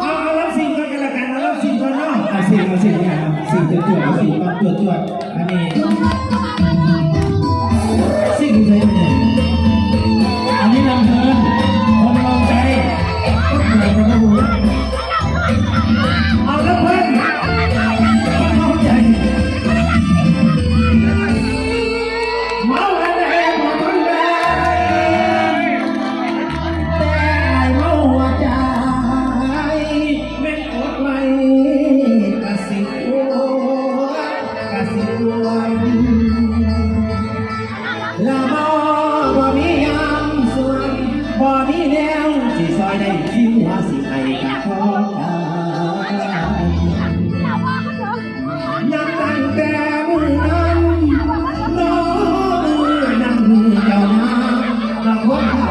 เอาเอาสิ่งก่นกันละสิ่งก่นเนาะสิ่เอาสิ่งนเอาสิ่งตรวจตรวเอาสิ่งก่อตรวจตรวจอันี้สิ่งที่ใช้ อยได้คิวว่าสิไปกับพ่อนับตั้งแต่มือนั้นน้องนั้นเจ้ามาลว่าเขา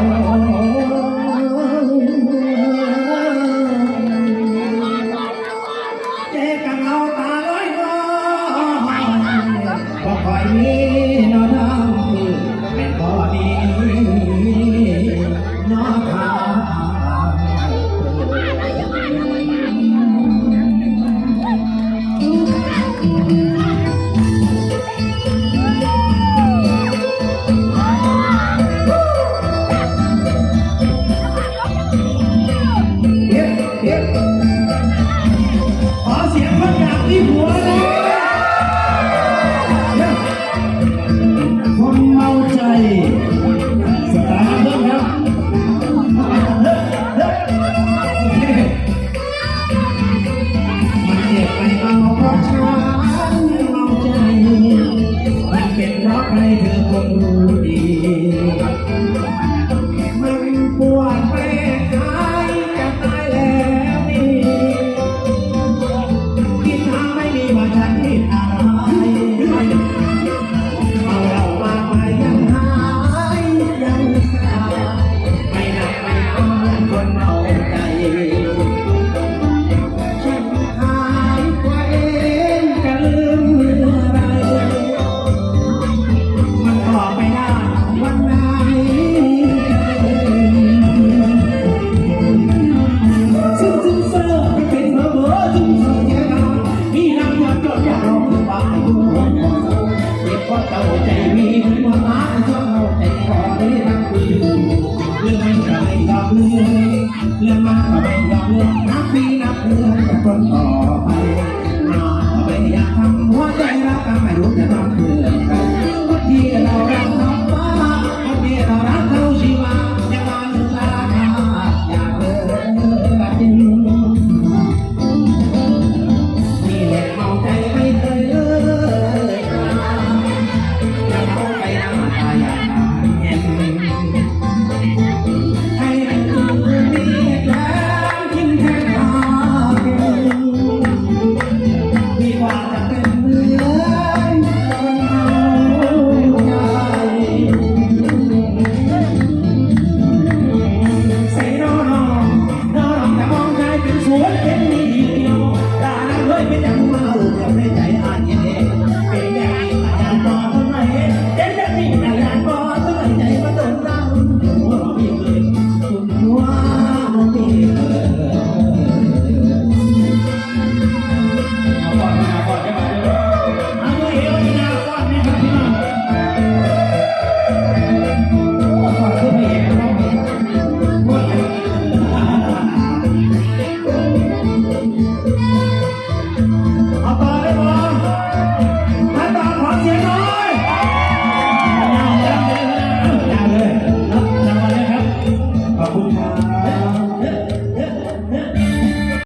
เจ๊กัเอาตาลอยลอยพอคอยมี Amen. ใจมีความหมายชอบเาใจขอได้รักกูเรื่องไม่ก็ไม่ยอมเลื่นเรื่องมากก็ไม่ยอมเลื่นนับปีนับเดือนกับคนต่อไปอนไม่อยากทำหัวใจรักกันไม่รู้จะต้อเพื่อใครทุกที่เรา